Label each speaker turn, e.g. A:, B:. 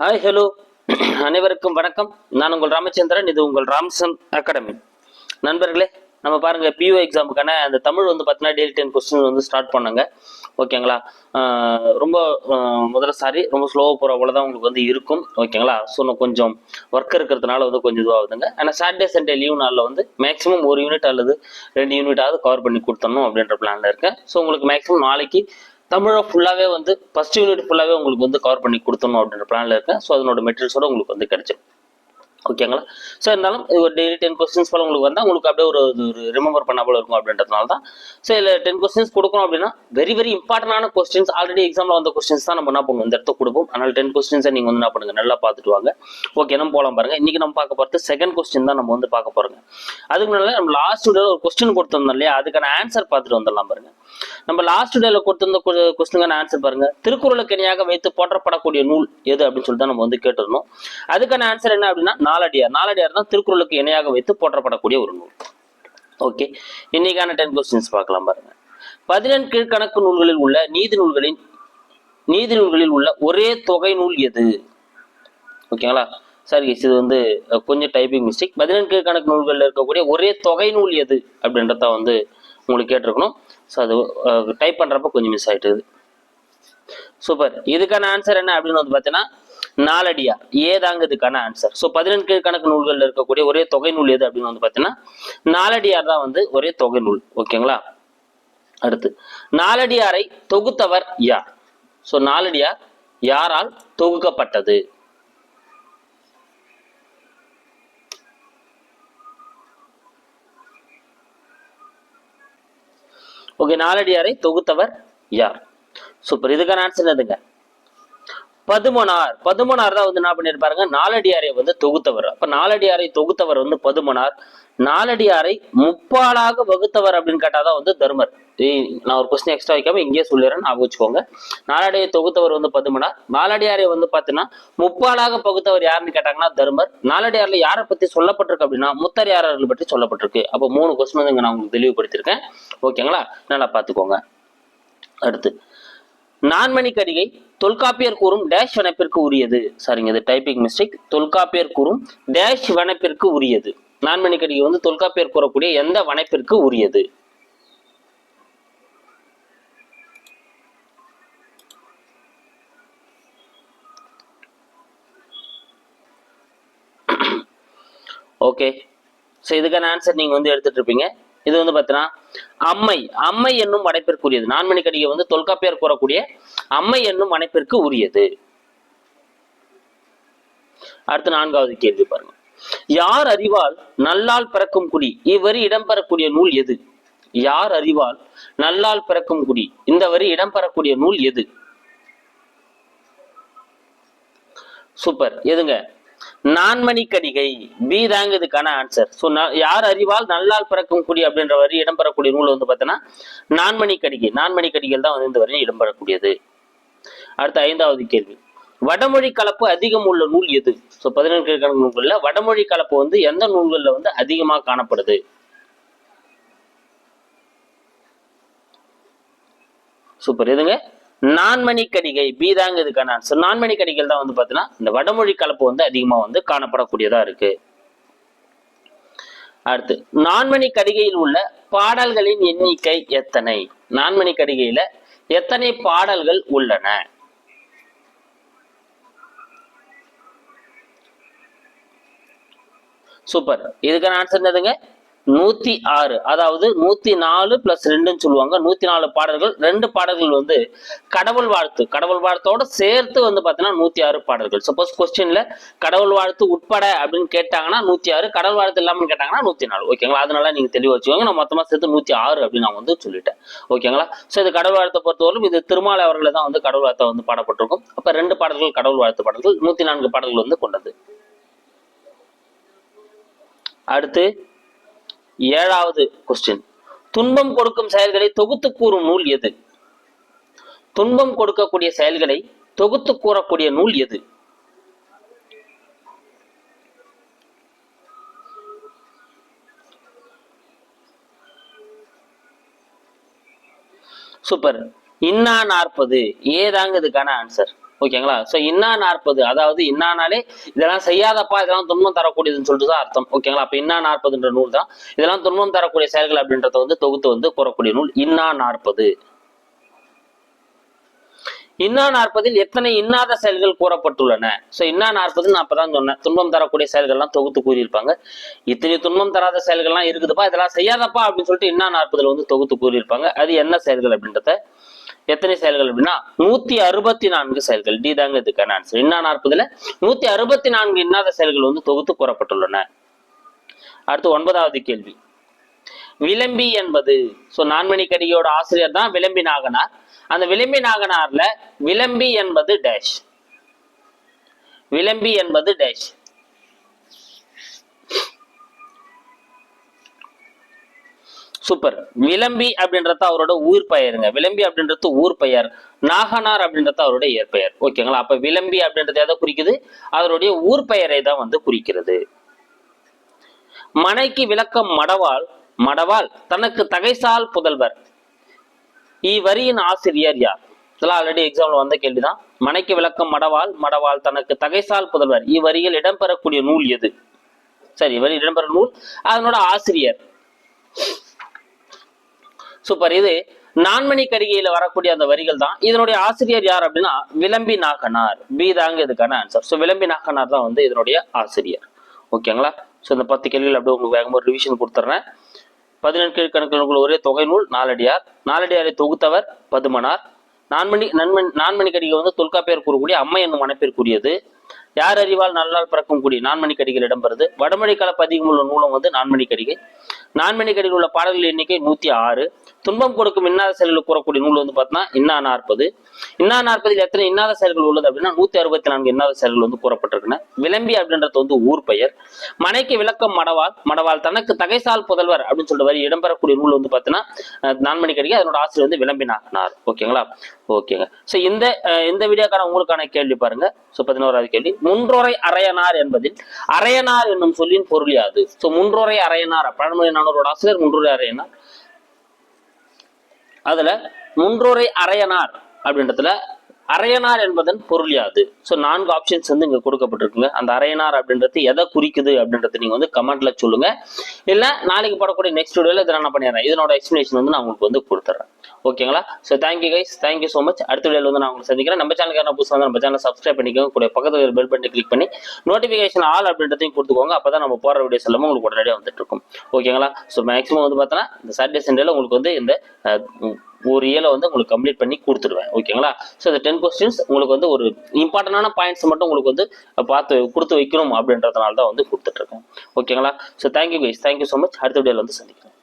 A: Hi hello அனைவருக்கும் வணக்கம். நான் உங்கள் ராமச்சந்திரன் இது உங்கள் ராம்சன் அகாடமி நண்பர்களே நம்ம பாருங்க பியூ எக்ஸாமுக்கான அந்த தமிழ் வந்து பார்த்தீங்கன்னா டெய்லி டென் கொஸ்டின் வந்து ஸ்டார்ட் பண்ணுங்க. ஓகேங்களா ரொம்ப முதல்ல சாரி ரொம்ப ஸ்லோவாக போகிற போல தான் உங்களுக்கு வந்து இருக்கும். ஓகேங்களா ஸோ நான் கொஞ்சம் ஒர்க் இருக்கிறதுனால வந்து கொஞ்சம் இதுவாகுதுங்க. ஆனால் சாட்டர்டே சண்டே லீவ் நாளில் வந்து மேக்ஸிமம் ஒரு யூனிட் அல்லது ரெண்டு யூனிட்டாவது கவர் பண்ணி கொடுத்தணும் அப்படின்ற பிளானில் இருக்கேன். ஸோ உங்களுக்கு மேக்ஸிமம் நாளைக்கு தமிழை ஃபுல்லாகவே வந்து ஃபஸ்ட் யூனிட் ஃபுல்லாகவே உங்களுக்கு வந்து கவர் பண்ணி கொடுத்தணும் அப்படின்ற பிளானில் இருக்கேன். ஸோ அதனோட மெட்டீரியல்ஸோட உங்களுக்கு வந்து கிடைச்சிடும் ஓகேங்களா ஸோ இருந்தாலும் ஒரு டெய்லி டென் கொஸ்டின்ஸ் போல் உங்களுக்கு வந்தால் உங்களுக்கு அப்படியே ஒரு ஒரு ரிமெம்பர் பண்ண போல இருக்கும் அப்படின்றதுனால தான். ஸோ இதில் டென் கொஸ்டின்ஸ் கொடுக்கணும் அப்படின்னா வெரி வெரி இம்பார்ட்டண்டான கொஸ்டின்ஸ் ஆல்ரெடி எக்ஸாமில் வந்த கொஸ்டின்ஸ் தான் நம்ம என்ன பண்ணுவோம்? இந்த இடத்த கொடுப்போம். அதனால் டென் கொஸ்டின்ஸை நீங்கள் வந்து என்ன பண்ணுங்க? நல்லா பார்த்துட்டு வாங்க. ஓகே நம்ம போகலாம் பாருங்க. இன்றைக்கி நம்ம பார்க்க போகிறது செகண்ட் கொஸ்டின் தான் நம்ம வந்து பார்க்க போகிறோங்க அதுக்கு முன்னாடி நம்ம லாஸ்ட் வீடியோவில் ஒரு கொஸ்டின் கொடுத்துருந்தோம் இல்லையா? அதுக்கான ஆன்சர் பார்த்துட்டு வந்துடலாம் பாருங்க. நம்ம லாஸ்ட் டேல கொடுத்திருந்த கொஸ்டினுக்கான ஆன்சர் பாருங்க. திருக்குறளுக்கு இணையாக வைத்து போற்றப்படக்கூடிய நூல் எது அப்படின்னு சொல்லிட்டு நம்ம வந்து கேட்டிருந்தோம். அதுக்கான ஆன்சர் என்ன அப்படின்னா நாலடியார். நாலடியார் தான் திருக்குறளுக்கு இணையாக வைத்து போற்றப்படக்கூடிய ஒரு நூல். ஓகே இன்னைக்கான டென் கொஸ்டின்ஸ் பார்க்கலாம் பாருங்க. பதினெண் கீழ்கணக்கு நூல்களில் உள்ள நீதி நூல்களின் நீதி நூல்களில் உள்ள ஒரே தொகை நூல் எது? ஓகேங்களா சாரி இது வந்து கொஞ்சம் டைப்பிங் மிஸ்டேக் பதினெண் கீழ்கணக்கு நூல்களில் இருக்கக்கூடிய ஒரே தொகை நூல் எது அப்படின்றத வந்து உங்களுக்கு கேட்டிருக்கணும். ஸோ அது டைப் பண்ணுறப்ப கொஞ்சம் மிஸ் ஆயிட்டுது. சூப்பர் இதுக்கான ஆன்சர் என்ன அப்படின்னு வந்து பார்த்தீங்கன்னா நாலடியார் ஏதாங்கிறதுக்கான ஆன்சர் ஸோ பதினெண்டு கணக்கு நூல்களில் இருக்கக்கூடிய ஒரே தொகை நூல் எது அப்படின்னு வந்து பார்த்தீங்கன்னா நாலடியார் தான் வந்து ஒரே தொகை நூல். ஓகேங்களா அடுத்து நாலடியாரை தொகுத்தவர் யார்? ஸோ நாலடியார் யாரால் தொகுக்கப்பட்டது? ஓகே நாலடியாரை தொகுத்தவர் யார்? சூப்பர் இதுக்கான ஆன்சர் எதுங்க பதுமனார். பதுமனார் தான் வந்து என்ன பண்ணியிருப்பாருங்க நாலடியாரை வந்து தொகுத்தவர். அப்ப நாலடியாரை தொகுத்தவர் வந்து பதுமனார். நாலடியாரை முப்பாலாக வகுத்தவர் அப்படின்னு கேட்டாதான் வந்து தர்மர். நான் ஒரு கொஸ்டின் எக்ஸ்ட்ரா வைக்காம இங்கேயே சொல்லிடுறேன். ஞாபகம் வச்சுக்கோங்க. நாலடியை தொகுத்தவர் வந்து பதுமனார். நாலடியாரை வந்து பார்த்தீங்கன்னா முப்பாலாக பகுத்தவர் யாருன்னு கேட்டாங்கன்னா தர்மர். நாலடியார்ல யாரை பத்தி சொல்லப்பட்டிருக்கு அப்படின்னா முத்தரையாரர்கள் பற்றி சொல்லப்பட்டிருக்கு. அப்போ மூணு கொஸ்டின் வந்து இங்க நான் உங்களுக்கு தெளிவுபடுத்தியிருக்கேன். ஓகேங்களா? நல்லா பார்த்துக்கோங்க அடுத்து. நான்மணி கடிகை தொல்காப்பியர் கூறும் டேஷ் வனப்பிற்கு உரியது. சரிங்க இது டைப்பிங் மிஸ்டேக் தொல்காப்பியர் கூறும் டேஷ் வனப்பிற்கு உரியது. நான்மணி கடிகை வந்து தொல்காப்பியர் கூறக்கூடிய எந்த வனப்பிற்கு உரியது? ஓகே ஸோ இதுக்கான ஆன்சர் நீங்க வந்து எடுத்துட்டு இருப்பீங்க. இது வந்து பார்த்தீங்கன்னா அம்மை அம்மை என்னும் அடைப்பிற்குரியது நான்மணி கடிகை வந்து தொல்காப்பியர் கூறக்கூடிய அம்மை என்னும் வனைப்பிற்கு உரியது. அடுத்து நான்காவது கேள்வி பாருங்க. யார் அறிவால் நல்லால் பிறக்கும் குடி? இவ்வரி இடம்பெறக்கூடிய நூல் எது? யார் அறிவால் நல்லால் பிறக்கும் குடி? இந்த வரி இடம்பெறக்கூடிய நூல் எது? சூப்பர். எதுங்க? நான்மணி கடிகை பி தாங்க இதுக்கான ஆன்சர் ஸோ யார் அறிவால் நல்லால் பிறக்கும் குடி அப்படின்ற வரி இடம்பெறக்கூடிய நூல் வந்து பார்த்தீங்கன்னா நான்மணி கடிகை நான்மணி தான் வந்து இந்த வரையும் இடம்பெறக்கூடியது. அடுத்த ஐந்தாவது கேள்வி. வடமொழி கலப்பு அதிகம் உள்ள நூல் எது? ஸோ பதினெட்டு கணக்கு நூல்களில் வடமொழி கலப்பு வந்து எந்த நூல்களில் வந்து அதிகமாக காணப்படுது? சூப்பர் எதுங்க? நான்மணி கடிகை பி தாங்க இதுக்கான ஆன்சர் நான்மணி கடிகள் தான் வந்து பார்த்தீங்கன்னா இந்த வடமொழி கலப்பு வந்து அதிகமாக வந்து காணப்படக்கூடியதா இருக்கு. அடுத்து நான்மணி கடிகையில் உள்ள பாடல்களின் எண்ணிக்கை எத்தனை? நான்மணி கடிகையில எத்தனை பாடல்கள் உள்ளன? சூப்பர். இதுக்கான ஆன்சர் என்னதுங்க? நூத்தி ஆறு. அதாவது நூத்தி நாலு பிளஸ் ரெண்டுன்னு சொல்லுவாங்க. நூத்தி நாலு பாடல்கள். ரெண்டு பாடல்கள் வந்து கடவுள் வாழ்த்து. கடவுள் வாழ்த்தோட சேர்த்து வந்து பாத்தீங்கன்னா நூத்தி ஆறு பாடல்கள். சப்போஸ் கொஸ்டின்ல கடவுள் வாழ்த்து உட்பட அப்படின்னு கேட்டாங்கன்னா நூத்தி ஆறு. கடவுள் வாழ்த்து இல்லாமல் கேட்டாங்கன்னா நூத்தி நாலு. ஓகேங்களா அதனால நீங்க தெளிவா வச்சுக்கோங்க. நான் மொத்தமா சேர்த்து நூத்தி ஆறு அப்படின்னு நான் வந்து சொல்லிட்டேன். ஓகேங்களா சோ இது கடவுள் வாழ்த்தை பொறுத்தவரைக்கும் இது திருமாலை அவர்களை தான் வந்து கடவுள் வாழ்த்தை வந்து பாடப்பட்டிருக்கும். அப்ப ரெண்டு பாடல்கள் கடவுள் வாழ்த்து பாடல்கள் நூத்தி நான்கு பாடல்கள் வந்து கொண்டது. அடுத்து ஏழாவது கொஸ்டின் துன்பம் கொடுக்கும் செயல்களை தொகுத்து கூறும் நூல் எது? துன்பம் கொடுக்கக்கூடிய செயல்களை தொகுத்து கூறக்கூடிய நூல் எது? சூப்பர். இன்னா நாற்பது. ஏதாங்க இதுக்கான ஆன்சர் ஓகேங்களா? ஸோ இன்னா நாற்பது அதாவது இன்னானாலே இதெல்லாம் செய்யாதப்பா இதெல்லாம் துன்பம் தரக்கூடியதுன்னு சொல்லிட்டு தான் அர்த்தம். ஓகேங்களா? அப்போ இன்னா நாற்பதுன்ற நூல் தான். இதெல்லாம் துன்பம் தரக்கூடிய செயல்கள் அப்படின்றத வந்து தொகுத்து வந்து கூறக்கூடிய நூல் இன்னா நாற்பது இன்னா நாற்பதில் எத்தனை இன்னாத செயல்கள் கூறப்பட்டுள்ளன? சோ இன்னா நாற்பது நான் அப்பதான் சொன்னேன். துன்பம் தரக்கூடிய செயல்கள்லாம் தொகுத்து கூறியிருப்பாங்க. இத்தனை துன்பம் தராத செயல்கள்லாம் இருக்குதுப்பா இதெல்லாம் செய்யாதப்பா அப்படின்னு சொல்லிட்டு இன்னா நாற்பதுல வந்து தொகுத்து கூறியிருப்பாங்க. அது என்ன செயல்கள் அப்படின்றத எத்தனை செயல்கள் அப்படின்னா நூத்தி அறுபத்தி நான்கு செயல்கள். டி தாங்க இதுக்கான ஆன்சர் இன்னா நாற்பதுல நூத்தி அறுபத்தி நான்கு இன்னாத செயல்கள் வந்து தொகுத்து கூறப்பட்டுள்ளன. அடுத்து ஒன்பதாவது கேள்வி. விளம்பி என்பது சோ நான்மணி கடிகையோட ஆசிரியர் தான் விளம்பி நாகனார். அந்த விளம்பி நாகனார்ல விளம்பி என்பது டேஷ் விளம்பி என்பது டேஷ் சூப்பர். விளம்பி அப்படின்றது அவரோட ஊர் பெயருங்க. விளம்பி அப்படின்றது ஊர் பெயர். நாகனார் அப்படின்றது அவருடைய இயற்பெயர் ஓகேங்களா அப்ப விளம்பி அப்படின்றது எதை குறிக்குது? அவருடைய ஊர் பெயரை தான் வந்து குறிக்கிறது. மனைக்கு விளக்கம் மடவாள் மடவாள் தனக்கு தகைசால் புதல்வர். இவ்வரியின் ஆசிரியர் யார்? இதெல்லாம் ஆல்ரெடி எக்ஸாம்ல வந்த கேள்விதான். மனைக்கு விளக்கம் மடவாள் மடவாள் தனக்கு தகைசால் புதல்வர். இவ்வரியில் இடம்பெறக்கூடிய நூல் எது? சரி இவரில் இடம்பெற நூல். அதனோட ஆசிரியர். சூப்பர். இது நான்மணி கடிகையில் வரக்கூடிய அந்த வரிகள் தான். இதனுடைய ஆசிரியர் யார் அப்படின்னா விளம்பி நாகனார். பி தாங்க இதுக்கான ஆன்சர் ஸோ விளம்பி நாகனார் தான் வந்து இதனுடைய ஆசிரியர். ஓகேங்களா ஸோ இந்த பத்து கேள்விகள் அப்படியே உங்களுக்கு வேகமாக ஒரு ரிவிஷன் கொடுத்துட்றேன் பதினெட்டு கணக்கில் ஒரே தொகை நூல் நாலடியார். நாலடியாரை தொகுத்தவர் பதுமனார். நான்மணி நன்மணி நான்மணி கடிகை வந்து தொல்காப்பியர் கூறக்கூடிய அம்மை என்னும் மனைப்பேர் யார் அறிவால் நல்லால் பிறக்கும் கூடிய நான்மணி கடிகையில் இடம்பெறுது. வடமொழி கலப்பு அதிகம் உள்ள நூலும் வந்து நான்மணி கடிகை நான்மணி கடிகள் உள்ள பாடல்கள் எண்ணிக்கை நூத்தி ஆறு. துன்பம் கொடுக்கும் இன்னாத செயல்கள் கூறக்கூடிய நூல் வந்து பார்த்தீங்கன்னா இன்னா நாற்பது. இன்னா நாற்பதில் எத்தனை இன்னாத செயல்கள் உள்ளது அப்படின்னா நூத்தி அறுபத்தி நான்கு இன்னாத செயல்கள் வந்து கூறப்பட்டிருக்குன்னு விளம்பி அப்படின்றது வந்து ஊர் பெயர். மனைக்கு விளக்கம் மடவால் மடவால் தனக்கு தகைசால் புதல்வர் அப்படின்னு சொல்லிட்டு வரி இடம்பெறக்கூடிய நூல் வந்து பார்த்தீங்கன்னா நான்மணி கடிகை அதனோட ஆசிரியர் வந்து விளம்பினார். ஓகேங்களா? ஓகேங்க. ஸோ இந்த இந்த வீடியோக்கான உங்களுக்கான கேள்வி பாருங்க. ஸோ பதினோராவது கேள்வி. முன்றோரை அரையனார் என்பதில் அரையனார் என்னும் சொல்லின் பொருளியாது ஸோ முன்றோரை அரையனார் பழமொழி நானூரோட ஆசிரியர் முன்றோரை அரையனார் அதுல முன்றோரை அரையனார் அப்படின்றதுல அரையனார் என்பதன் பொருள் யாது? ஸோ நான்கு ஆப்ஷன்ஸ் வந்து இங்கே கொடுக்கப்பட்டிருக்குங்க. அந்த அரையனார் அப்படின்றது எதை குறிக்குது அப்படின்றத நீங்கள் வந்து கமெண்ட்ல சொல்லுங்க. இல்லை நாளைக்கு போடக்கூடிய நெக்ஸ்ட் வீடியோவில் இதை நான் பண்ணிடுறேன். இதனோட எக்ஸ்பிளேஷன் வந்து நான் உங்களுக்கு வந்து கொடுத்துட்றேன் ஓகேங்களா so thank you guys thank you so much அடுத்த வீடியோவில் வந்து நான் உங்களுக்கு சந்திக்கிறேன். நம்ம சேனலுக்கு என்ன புதுசாக வந்து நம்ம சேனல் சப்ஸ்கிரைப் பண்ணிக்கோங்க. கூட பக்கத்தில் பெல் பட்டனை கிளிக் பண்ணி நோட்டிஃபிகேஷன் ஆல் அப்படின்றதையும் கொடுத்துக்கோங்க. அப்போ தான் நம்ம போகிற வீடியோஸ் எல்லாமே உங்களுக்கு உடனடியாக வந்துட்டு இருக்கும். ஓகேங்களா ஸோ மேக்ஸிமம் வந்து பார்த்தோன்னா இந்த சாட்டர்டே சண்டேல உங்களுக்கு வந்து இந்த ஒரு இயலை வந்து உங்களுக்கு கம்ப்ளீட் பண்ணி கொடுத்துடுவேன். ஓகேங்களா ஸோ இந்த டென் கொஸ்டின்ஸ் உங்களுக்கு வந்து ஒரு இம்பார்ட்டண்டான பாயிண்ட்ஸ் மட்டும் உங்களுக்கு வந்து பார்த்து கொடுத்து வைக்கணும் அப்படின்றதுனால தான் வந்து கொடுத்துட்ருக்கேன் ஓகேங்களா so thank you guys thank you so much அடுத்த வீடியோவில் வந்து சந்திக்கிறேன்.